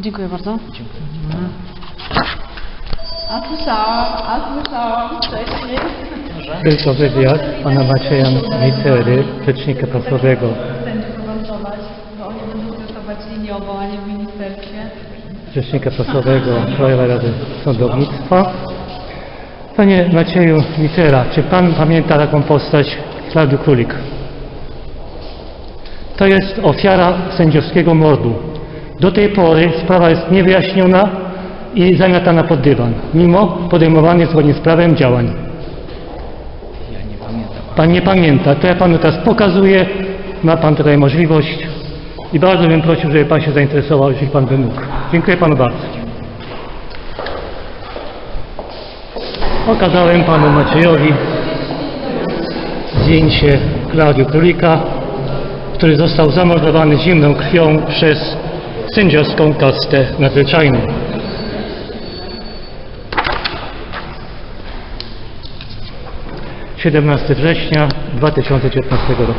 Dziękuję bardzo. A słyszałam, a słyszałam wcześniej. Tylko wywiad pana Macieja Micery, rzecznika prasowego. Chcę komentować, bo oni będą stresować liniowo, a nie w ministerstwie. Rzecznika prasowego Krajowej Rady Sądownictwa. Panie Macieju Micera, czy pan pamięta taką postać Klaudiu Królik? To jest ofiara sędziowskiego mordu. Do tej pory sprawa jest niewyjaśniona i zamiatana pod dywan, mimo podejmowanych zgodnie z prawem działań. Pan nie pamięta, to ja panu teraz pokazuję. Ma pan tutaj możliwość i bardzo bym prosił, żeby pan się zainteresował, jeśli pan by mógł. Dziękuję panu bardzo. Pokazałem panu Maciejowi zdjęcie Klaudiu Królika, który został zamordowany zimną krwią przez sędziowską kastę nadzwyczajną. Siedemnasty września 2019 roku.